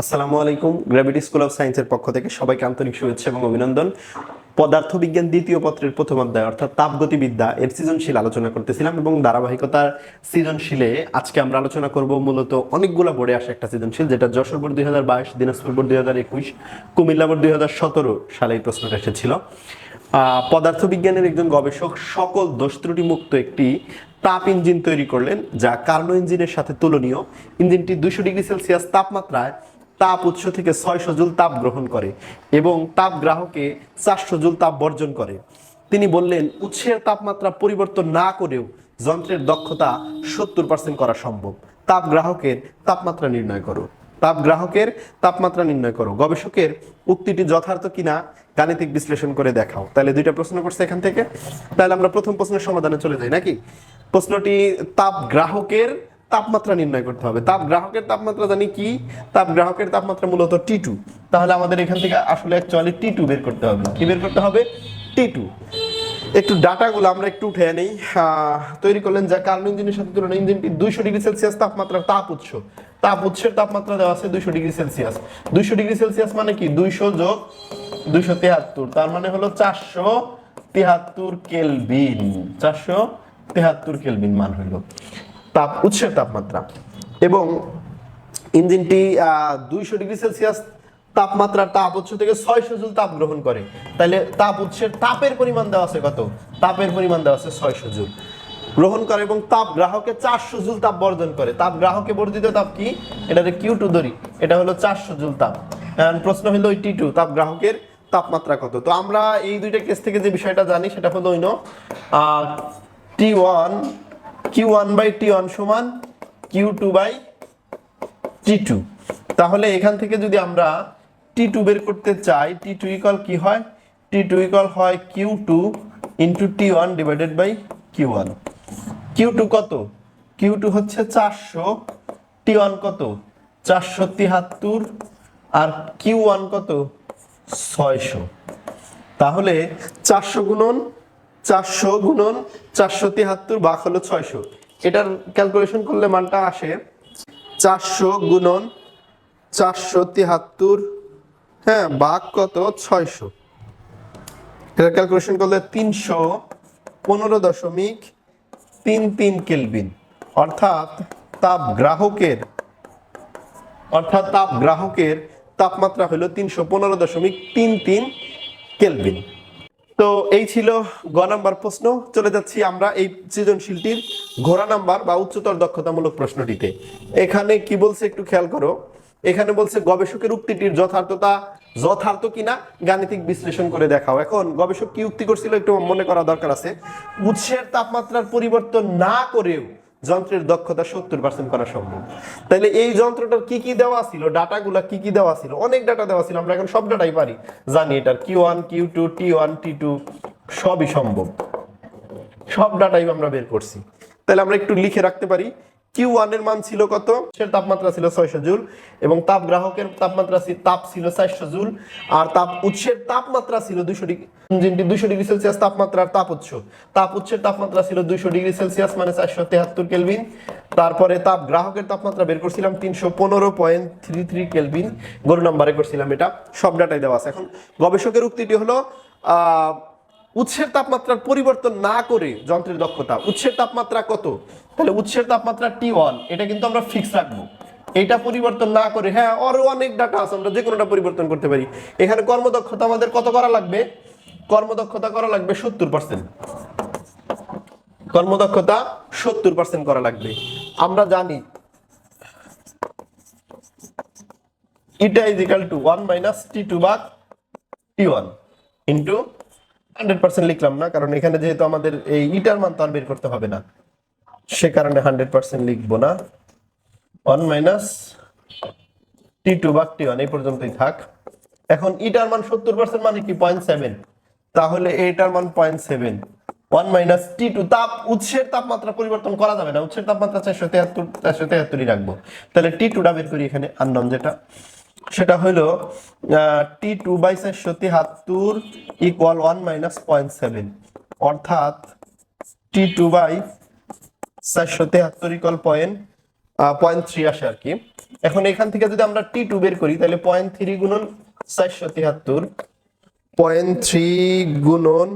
আসসালামু আলাইকুম gravity school of সায়েন্সের পক্ষ থেকে সবাইকে আন্তরিক শুভেচ্ছা এবং অভিনন্দন। পদার্থবিজ্ঞান দ্বিতীয় পত্রের প্রথম অধ্যায়, অর্থাৎ তাপগতিবিদ্যা, এর সৃজনশীল আলোচনা করতেছিলাম এবং ধারাবাহিকতার সৃজনশীলে আজকে আমরা আলোচনা করব মূলত অনেকগুলো বোর্ডে আসা একটা সৃজনশীল, যেটা যশোর বোর্ড দুই হাজার বাইশ, দিনাজপুর বোর্ড দুই হাজার একুশ, কুমিল্লা বোর্ড দুই হাজার সতেরো সালে এই প্রশ্নটা এসেছিল। পদার্থবিজ্ঞানের একজন গবেষক সকল দোষ ত্রুটি মুক্ত একটি তাপ ইঞ্জিন তৈরি করলেন, যা কার্নো ইঞ্জিনের সাথে তুলনীয়। ইঞ্জিনটি দুশো ডিগ্রি সেলসিয়াস তাপমাত্রায় তাপ উৎস থেকে ছয়শো জুল তাপ গ্রহণ করে এবং তাপ গ্রাহকে চারশো জুল তাপ বর্জন করে। তিনি বললেন, উৎসের তাপমাত্রা পরিবর্তন না করেও যন্ত্রের দক্ষতা সত্তর পার্সেন্ট করা সম্ভব। তাপ গ্রাহকের তাপমাত্রা নির্ণয় করো। তাপ গ্রাহকের তাপমাত্রা নির্ণয় করো। গবেষকের উক্তিটি যথার্থ কিনা গাণিতিক বিশ্লেষণ করে দেখাও। তাহলে দুইটা প্রশ্ন করছে এখান থেকে। তাহলে আমরা প্রথম প্রশ্নের সমাধানে চলে যাই, নাকি? প্রশ্নটি, তাপ গ্রাহকের তাপমাত্রা নির্ণয় করতে হবে। তাপ গ্রাহকের তাপমাত্রা জানি কি? তাপ গ্রাহকের তাপমাত্রা মূলত টি টু তাহলে আমাদের এখান থেকে আসলে অ্যাকচুয়ালি টি টু বের করতে হবে। কি বের করতে হবে? টি টু একটু ডাটাগুলো আমরা একটু উঠে নেই তৈরি করলেন যা কার্ন ইঞ্জিনের সাথে তুলনা ইঞ্জিনটি দুইশো ডিগ্রি সেলসিয়াস তাপমাত্রার তাপ উৎস। তাপ উৎসের তাপমাত্রা দেওয়া আছে দুইশো ডিগ্রি সেলসিয়াস। দুইশো ডিগ্রি সেলসিয়াস মানে কি? দুইশো যোগ দুইশো তেহাত্তর। তার মানে হলো চারশো তেহাত্তর কেলভিন। চারশো তেহাত্তর কেলভিন মান হইল। তাপ, উৎসের তাপমাত্রা। এবং ইঞ্জিনটি দুইশো ডিগ্রি সেলসিয়াস তাপমাত্রার তাপ উৎস থেকে ছয়শো জুল তাপ গ্রহণ করে। তাহলে তাপ উৎসের তাপের পরিমাণ দেওয়া আছে কত? তাপের পরিমাণ দেওয়া আছে ছয়শো জুল। গ্রহণ করে এবং তাপ গ্রাহকে চারশো জুল তাপ বর্জন করে। তাপ গ্রাহকে বর্ধিত তাপ কি? এটাতে কিউ টু ধরি। এটা হলো চারশো জুল তাপ। প্রশ্ন হলো ওই টি টু তাপ গ্রাহকের তাপমাত্রা কত? তো আমরা এই দুইটা কেস থেকে যে বিষয়টা জানি, সেটা হলো no T one Q one by T one সমান Q two by T two তাহলে এখান থেকে যদি আমরা টি টু বের করতে চাই টি টু ইকাল কি হয়? টি টু ইকাল হয় Q two into T one divided by Q one Q two কত? কিউ টু হচ্ছে চারশো। টি ওয়ান কত? চারশো তিহাত্তর। আর কিউ ওয়ান কত? ছয়শো। তাহলে চারশো গুণন চারশো গুণন চারশো তিহাত্তর বাক হলো ছয়শো। এটার ক্যালকুলেশন করলে মানটা আসে চারশো গুণন চারশো তিহাত্তর হ্যাঁ বাঘ কত? ছয়শো। এটা ক্যালকুলেশন করলে তিনশো পনেরো দশমিক তিন তিন কেলভিন। অর্থাৎ তাপ গ্রাহকের, অর্থাৎ তাপ গ্রাহকের তাপমাত্রা হলো তিনশো পনেরো দশমিক তিন তিন কেলভিন। তো এই ছিল গ নাম্বার প্রশ্ন। চলে যাচ্ছি আমরা এই সৃজনশীলটির ঘোড়া নাম্বার বা উচ্চতর দক্ষতামূলক প্রশ্নটিতে। এখানে কি বলছে একটু খেয়াল করো। এখানে বলছে, গবেষকের উক্তিটির যথার্থতা যথার্থ কিনা গাণিতিক বিশ্লেষণ করে দেখাও। এখন গবেষক কি উক্তি করছিল একটু মনে করা দরকার আছে। উৎসের তাপমাত্রার পরিবর্তন না করেও যন্ত্রের দক্ষতা সত্তর পার্সেন্ট করা সম্ভব। তাহলে এই যন্ত্রটার কি কি দেওয়া ছিল, ডাটাগুলা কি কি দেওয়া ছিল? অনেক ডাটা দেওয়া ছিল, আমরা এখন সব ডাটাই পারি। জানি এটার কি one Q two T one T two সবই সম্ভব। সব ডাটাই আমরা বের করছি। তাহলে আমরা একটু লিখে রাখতে পারি। কিউ মান ছিল কত? তাপমাত্রা ছিল ছয়শো জুল এবং তাপ গ্রাহকের তাপমাত্রা তাপ ছিল চারশো জুল আর তাপ উৎসের তাপমাত্রা ছিল দুশো ডিগ্রি দুশো ডিগ্রি সেলসিয়াস তাপমাত্রার তাপ উৎস। তাপ উৎসের তাপমাত্রা ছিল দুশো ডিগ্রি সেলসিয়াস মানে চারশো তেহাত্তর কেলভিন। তারপরে তাপ গ্রাহকের তাপমাত্রা বের করছিলাম তিনশো পনেরো পয়েন্ট থ্রি থ্রি কেলভিন। গরু নাম্বারে করছিলাম এটা। সব ডাটাই দেওয়া আছে। এখন গবেষকের উক্তিটি হলো উৎসের তাপমাত্রার পরিবর্তন না করে যন্ত্রের দক্ষতা, উৎসের তাপমাত্রা কত? তাহলে উৎসের তাপমাত্রা টি ওয়ান এটা কিন্তু আমরা ফিক্স রাখব। এটা পরিবর্তন না করে হ্যাঁ আরও অনেক ডাটা আছে, আমরা যে কোনোটা পরিবর্তন করতে পারি। এখানে কর্মদক্ষতা আমাদের কত করা লাগবে? কর্মদক্ষতা করা লাগবে সত্তর পার্সেন্ট কর্মদক্ষতা সত্তর পার্সেন্ট করা লাগবে। আমরা জানি eta is equal to one minus T two বা T one into hundred percent লিখলাম না, কারণ এখানে যেহেতু আমাদের এই ইটার মান তো আর বের করতে হবে না। সে কারণে হান্ড্রেড পার্সেন্ট লিখব না। ওয়ান মাইনাস টি টু বা টি ওয়ান, এই পর্যন্তই থাক। এখন ইটার মান সত্তর পার্সেন্ট মানে কি? Point seven. তাহলে এটার মান point seven. One minus T two, তাপ, উৎসের তাপমাত্রা পরিবর্তন করা যাবে না। উৎসের তাপমাত্রা চারশো তেহাত্তর, চারশো তেহাত্তরই রাখব। তাহলে টি টুটা বের করি এখানে আনলাম যেটা। সেটা হলো টি টু বাই চারশো তেহাত্তর equal one minus point seven অর্থাৎ টি টু বাই চারশো তেহাত্তর ইকুয়াল পয়েন্ট পয়েন্ট থ্রি আসে আর কি। এখন এখান থেকে যদি আমরা টি টু বের করি, তাহলে পয়েন্ট থ্রি গুণন চারশো তিয়াত্তর পয়েন্ট থ্রি গুণন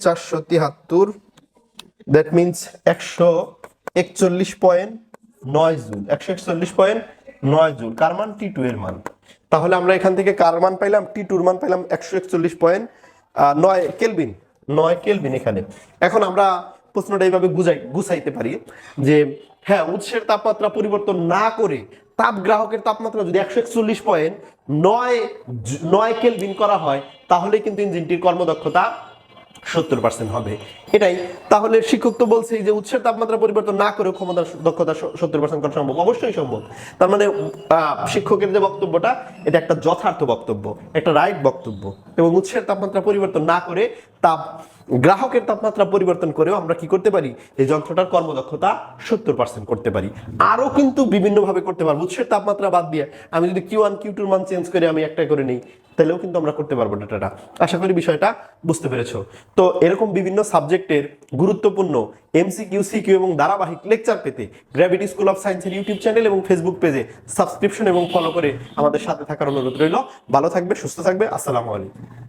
চারশো তিয়াত্তর দ্যাট মিনস একশো একচল্লিশ পয়েন্ট নয় জুল। একশো একচল্লিশ পয়েন্ট নয় জুল। কার মান টি টু এর মান? তাহলে আমরা এখান থেকে কার মান পাইলাম? টি টুর মান পাইলাম একশো একচল্লিশ পয়েন্ট। নয় কেলবিন নয় কেলবিন এখানে। এখন আমরা প্রশ্নটা এইভাবে গুজাই গুছাইতে পারি যে হ্যাঁ উৎসের তাপমাত্রা পরিবর্তন না করে তাপ গ্রাহকের তাপমাত্রা যদি একশো একচল্লিশ পয়েন্ট নয় নয় কেলবিন করা হয়, তাহলে কিন্তু ইঞ্জিনটির কর্মদক্ষতা সত্তর পার্সেন্ট হবে। এটাই। তাহলে শিক্ষক তো বলছেই যে উৎসের তাপমাত্রা পরিবর্তন না করে ক্ষমতা, দক্ষতা সত্তর পার্সেন্ট করা সম্ভব। অবশ্যই সম্ভব। তার মানে শিক্ষকের যে বক্তব্যটা, এটা একটা যথার্থ বক্তব্য, একটা রাইট বক্তব্য। এবং উৎসের তাপমাত্রা পরিবর্তন না করে তাপ, গ্রাহকের তাপমাত্রা পরিবর্তন করেও আমরা কি করতে পারি? এই যন্ত্রটার কর্মদক্ষতা সত্তর পার্সেন্ট করতে পারি। আরও কিন্তু বিভিন্নভাবে করতে পারব। উৎসের তাপমাত্রা বাদ দিয়ে আমি যদি কিউ ওয়ান কিউ টুর মান চেঞ্জ করে আমি একটা করে নিই, তাহলেও কিন্তু আমরা করতে পারব ডাটাটা আশা করি বিষয়টা বুঝতে পেরেছ। তো এরকম বিভিন্ন সাবজেক্টের গুরুত্বপূর্ণ এমসি এমসিকিউ সিকিউ এবং ধারাবাহিক লেকচার পেতে গ্র্যাভিটি স্কুল অফ সায়েন্সের ইউটিউব চ্যানেল এবং ফেসবুক পেজে সাবস্ক্রিপশন এবং ফলো করে আমাদের সাথে থাকার অনুরোধ রইল। ভালো থাকবে, সুস্থ থাকবে। আসসালামু আলাইকুম।